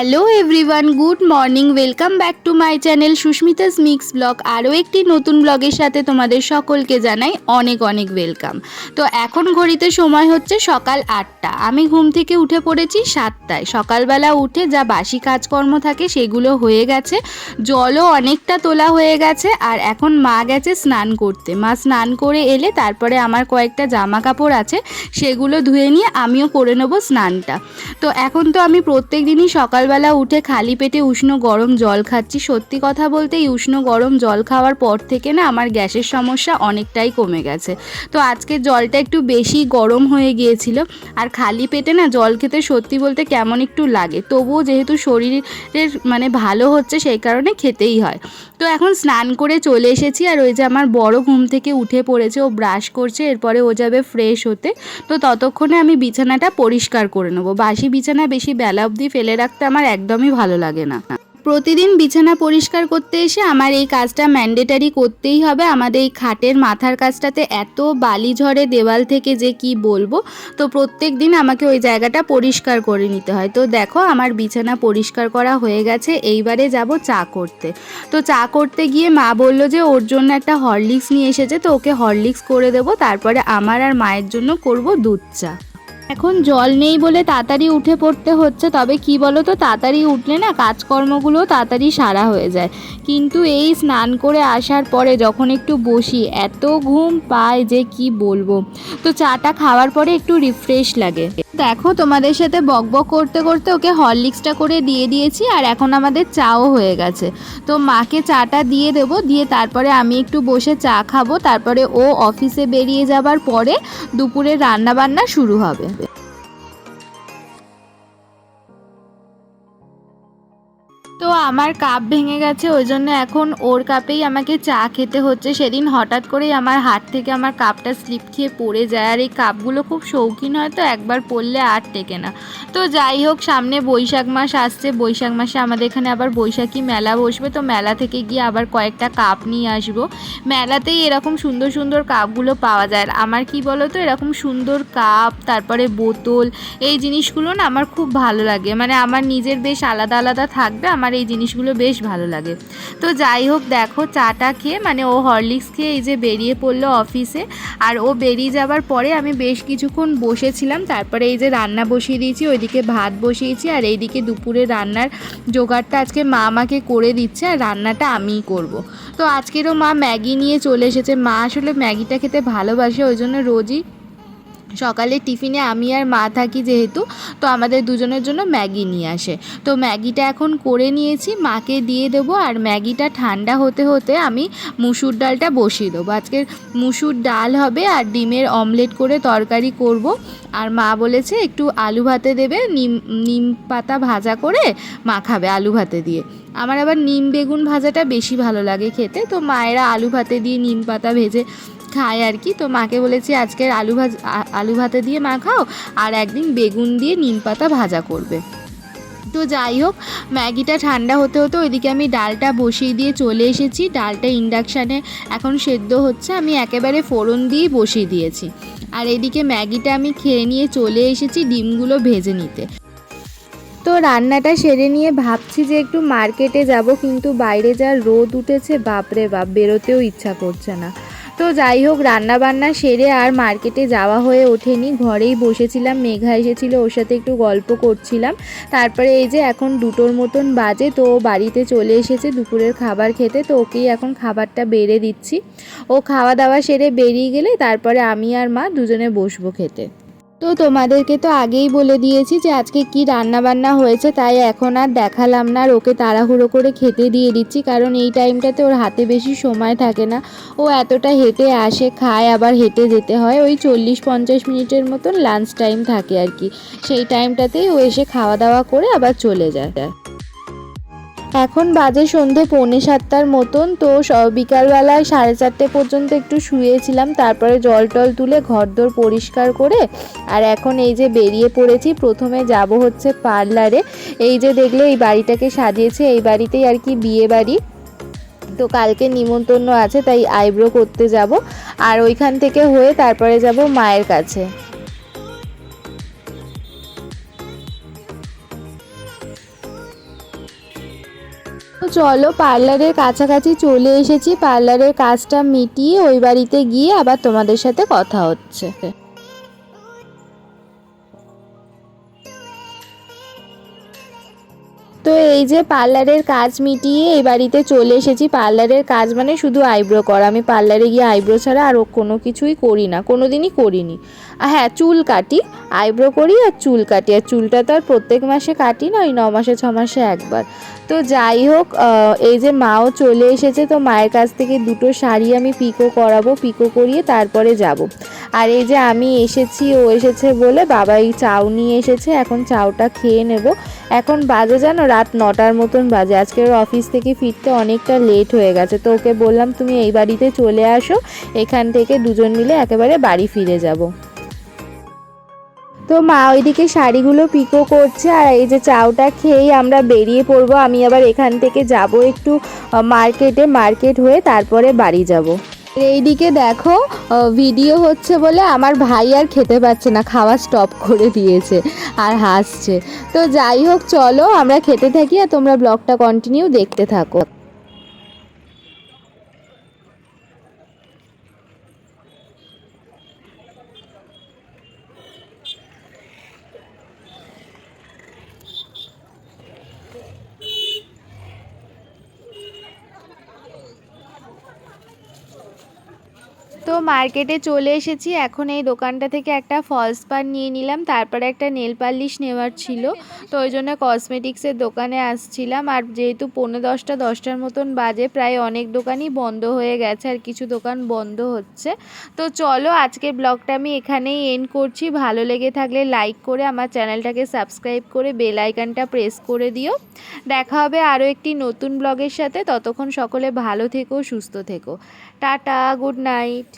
Hello everyone, good morning. Welcome back to my channel Susmita's mix vlog. আরও একটি নতুন ব্লগের সাথে তোমাদের সকলকে জানাই অনেক অনেক ওয়েলকাম। তো এখন ঘড়িতে সময় হচ্ছে সকাল আটটা। আমি ঘুম থেকে উঠে পড়েছি সাতটায়। সকালবেলা উঠে যা বাসি কাজকর্ম থাকে সেগুলো হয়ে গেছে। জলও অনেকটা তোলা হয়ে গেছে আর এখন মা গেছে স্নান করতে। মা স্নান করে এলে তারপরে আমার কয়েকটা জামা কাপড় আছে, সেগুলো ধুয়ে নিয়ে আমিও করে নেব স্নানটা। তো এখন তো আমি প্রত্যেক দিনই সকালবেলা উঠে খালি পেটে উষ্ণ গরম জল খাচ্ছি। সত্যি কথা বলতে এই উষ্ণ গরম জল খাওয়ার পর থেকে না আমার গ্যাসের সমস্যা অনেকটাই কমে গেছে। তো আজকে জলটা একটু বেশি গরম হয়ে গিয়েছিল। আর খালি পেটে না জল খেতে সত্যি বলতে কেমন একটু লাগে। তবুও যেহেতু শরীরের মানে ভালো হচ্ছে সেই কারণে খেতেই হয়। তো এখন স্নান করে চলে এসেছি আর ওই যে আমার বড় ঘুম থেকে উঠে পড়েছে, ও ব্রাশ করছে, এরপরে ও যাবে ফ্রেশ হতে। তো ততক্ষণে আমি বিছানাটা পরিষ্কার করে নেব। বাসি বিছানা বেশি বেলা অবধি ফেলে রাখতে আমার একদমই ভালো লাগে না। প্রতিদিন বিছানা পরিষ্কার করতে এসে আমার এই কাজটা ম্যান্ডেটারি করতেই হবে। আমাদের এই খাটের মাথার কাজটাতে এত বালি ঝরে দেওয়াল থেকে যে কি বলব? তো প্রত্যেক দিন আমাকে ওই জায়গাটা পরিষ্কার করে নিতে হয়। তো দেখো, আমার বিছানা পরিষ্কার করা হয়ে গেছে। এইবারে যাব চা করতে। তো চা করতে গিয়ে মা বলল যে, ওর জন্য একটা হরলিক্স নিয়ে এসেছে, তো ওকে হরলিক্স করে দেবো। তারপরে আমার আর মায়ের জন্য করব দুধ চা। এখন জল নেই বলে তাড়াতাড়ি উঠে পড়তে হচ্ছে, তবে কি বলো তো তাড়াতাড়ি উঠলে না কাজকর্মগুলো তাড়াতাড়ি সারা হয়ে যায়। কিন্তু এই স্নান করে আসার পরে যখন একটু বসি, এত ঘুম পায় যে কি বলব। তো চাটা খাওয়ার পরে একটু রিফ্রেশ লাগে। দেখো, তোমাদের সাথে বক বক করতে করতে ওকে হরলিক্সটা করে দিয়ে দিয়েছি আর এখন আমাদের চাও হয়ে গেছে। তো মাকে চাটা দিয়ে দেবো, দিয়ে তারপরে আমি একটু বসে চা খাব, তারপরে ও অফিসে বেরিয়ে যাবার পরে দুপুরে রান্না বান্না শুরু হবে। আমার কাপ ভেঙে গেছে, ওই জন্য এখন ওর কাপেই আমাকে চা খেতে হচ্ছে। সেদিন হঠাৎ করেই আমার হাত থেকে আমার কাপটা স্লিপ খেয়ে পড়ে যায়, আর এই কাপগুলো খুব শৌখিন হয় তো, একবার পড়লে আর টেকে না। তো যাই হোক, সামনে বৈশাখ মাস আসছে, বৈশাখ মাসে আমাদের এখানে আবার বৈশাখী মেলা বসবে, তো মেলা থেকে গিয়ে আবার কয়েকটা কাপ নিয়ে আসব। মেলাতেই এরকম সুন্দর সুন্দর কাপগুলো পাওয়া যায় আমার কি বলো তো এরকম সুন্দর কাপ, তারপরে বোতল, এই জিনিসগুলো না আমার খুব ভালো লাগে। মানে আমার নিজের বেশ আলাদা আলাদা থাকবে, আমার এই জিনিসগুলো বেশ ভালো লাগে। তো যাই হোক, দেখো চাটা খেয়ে মানে ও হরলিক্স খেয়ে এই যে বেরিয়ে পড়ল অফিসে। আর ও বেরিয়ে যাবার পরে আমি বেশ কিছুক্ষণ বসেছিলাম। তারপরে এই যে রান্না বসিয়ে দিয়েছি, ওইদিকে ভাত বসিয়েছি। আর এইদিকে দুপুরে রান্নার জোগাড়টা আজকে মা আমাকে করে দিচ্ছে, আর রান্নাটা আমিই করব। তো আজকেরও মা ম্যাগি নিয়ে চলে এসেছে। মা আসলে ম্যাগিটা খেতে ভালোবাসে, ওই জন্য রোজই সকালে টিফিনে আমি আর মা থাকি যেহেতু, তো আমাদের দুজনের জন্য ম্যাগি নিয়ে আসে। তো ম্যাগিটা এখন করে নিয়েছি, মাকে দিয়ে দেবো আর ম্যাগিটা ঠান্ডা হতে হতে আমি মুসুর ডালটা বসিয়ে দেবো। আজকের মুসুর ডাল হবে আর ডিমের অমলেট করে তরকারি করব। আর মা বলেছে একটু আলু ভাতে দেবে, নিম নিম পাতা ভাজা করে মা খাবে আলু ভাতে দিয়ে। আমার আবার নিম বেগুন ভাজাটা বেশি ভালো লাগে খেতে, তো মায়েরা আলু ভাতে দিয়ে নিম পাতা ভেজে খায় আর কি। তো মাকে বলেছি আজকের আলু ভাজ আলু ভাতে দিয়ে মা খাও, আর একদিন বেগুন দিয়ে নিম পাতা ভাজা করবে। তো যাই হোক, ম্যাগিটা ঠান্ডা হতে হতে ওইদিকে আমি ডালটা বসিয়ে দিয়ে চলে এসেছি। ডালটা ইন্ডাকশানে এখন সেদ্ধ হচ্ছে, আমি একেবারে ফোড়ন দিয়েই বসিয়ে দিয়েছি। আর এদিকে ম্যাগিটা আমি খেয়ে নিয়ে চলে এসেছি ডিমগুলো ভেজে নিতে। তো রান্নাটা সেরে নিয়ে ভাবছি যে একটু মার্কেটে যাব, কিন্তু বাইরে যা রোদ উঠেছে, বাপরে বাপ, বেরোতেও ইচ্ছা করছে না। তো যাই হোক রান্না বান্না সেরে আর মার্কেটে যাওয়া হয়ে ওঠেনি। ঘরেই বসেছিলাম, মেঘা এসেছিল, ওর সাথে একটু গল্প করছিলাম। তারপরে এই যে এখন দুটোর মতন বাজে, তো বাড়িতে চলে এসেছে দুপুরের খাবার খেতে, তো ওকেই এখন খাবারটা বেড়ে দিচ্ছি। ও খাওয়া দাওয়া সেরে বেরিয়ে গেলে, তারপরে আমি আর মা দুজনে বসবো খেতে। তো তোমাদেরকে তো আগেই বলে দিয়েছি যে আজকে কি রান্না বান্না হয়েছে, তাই এখন আর দেখালাম না আর ওকে তাড়াহুড়ো করে খেতে দিয়ে দিচ্ছি, কারণ এই টাইমটাতে ওর হাতে বেশি সময় থাকে না। ও এতটা হেঁটে আসে, খায়, আবার হেঁটে যেতে হয়। ওই চল্লিশ পঞ্চাশ মিনিটের মতন লাঞ্চ টাইম থাকে আর কি। সেই টাইমটাতেই ও এসে খাওয়া দাওয়া করে আবার চলে যায়। এখন বাজে সন্ধে পৌনে সাতটার মতন, তো বিকালবেলায় সাড়ে চারটে পর্যন্ত একটু শুয়েছিলাম, তারপরে জল টল তুলে ঘরদোর পরিষ্কার করে, আর এখন এই যে বেরিয়ে পড়েছি, প্রথমে যাব হচ্ছে পার্লারে। এই যে দেখলে এই বাড়িটাকে সাজিয়েছে, এই বাড়িতেই আর কি বিয়ে বাড়ি। তো কালকে নিমন্ত্রণ আছে, তাই আইব্রো করতে যাব, আর ওইখান থেকে হয়ে তারপরে যাব মায়ের কাছে। চলো পার্লারের কাছাকাছি চলে এসেছি। পার্লারের কাজটা মিটিয়ে ওই বাড়িতে গিয়ে আবার তোমাদের সাথে কথা হচ্ছে। তো এই যে পার্লারের কাজ মিটিয়ে এই বাড়িতে চলে এসেছি। পার্লারের কাজ মানে শুধু আইব্রো করা। আমি পার্লারে গিয়ে আইব্রো ছাড়া আর কোনো কিছুই করি না। কোনো দিনই করিনি। আর হ্যাঁ চুল কাটি। আইব্রো করি আর চুল কাটি। আর চুলটা তো আর প্রত্যেক মাসে কাটি না, ওই ন মাসে, ছ মাসে একবার। তো যাই হোক এই যে মাও চলে এসেছে, তো মায়ের কাছ থেকে দুটো শাড়ি আমি পিকো করাবো, পিকো করিয়ে তারপরে যাব। আর এই যে আমি এসেছি, ও এসেছে বলে বাবা এই চাউ নিয়ে এসেছে। এখন চাউটা খেয়ে নেব। এখন বাজে জানো রাত নটার মতন বাজে। আজকে ওর অফিস থেকে ফিরতে অনেকটা লেট হয়ে গেছে। তো ওকে বললাম, তুমি এই বাড়িতে চলে আসো। এখান থেকে দুজন মিলে একেবারে বাড়ি ফিরে যাব। তো মা ওইদিকে শাড়িগুলো পিকো করছে আর এই যে চাউটা খেয়েই আমরা বেরিয়ে পড়ব। আমি আবার এখান থেকে যাব একটু মার্কেটে মার্কেট হয়ে তারপরে বাড়ি যাব। এইদিকে দেখো ভিডিও হচ্ছে বলে আমার ভাই আর খেতে পারছে না, খাওয়া স্টপ করে দিয়েছে আর হাসছে। তো যাই হোক, চলো আমরা খেতে থাকি আর তোমরা ব্লগটা কন্টিনিউ দেখতে থাকো। মার্কেটে চলে এসেছি। এখন এই দোকানটা থেকে একটা ফলস পার নিয়ে নিলাম। তারপরে একটা নেল পালিশ নেওয়ার ছিল। তো ওই জন্য কসমেটিক্সের দোকানে আসছিলাম। আর যেহেতু পনেরো দশটা, দশটার মতন বাজে, প্রায় অনেক দোকানই বন্ধ হয়ে গেছে আর কিছু দোকান বন্ধ হচ্ছে। তো চলো আজকে ব্লগটা আমি এখানেই এন্ড করছি। ভালো লেগে থাকলে লাইক করে আমার চ্যানেলটাকে সাবস্ক্রাইব করে বেল আইকনটা প্রেস করে দিও। দেখা হবে আরও একটি নতুন ব্লগের সাথে। ততক্ষণ সকলে ভালো থেকো, সুস্থ থেকো। Tata good night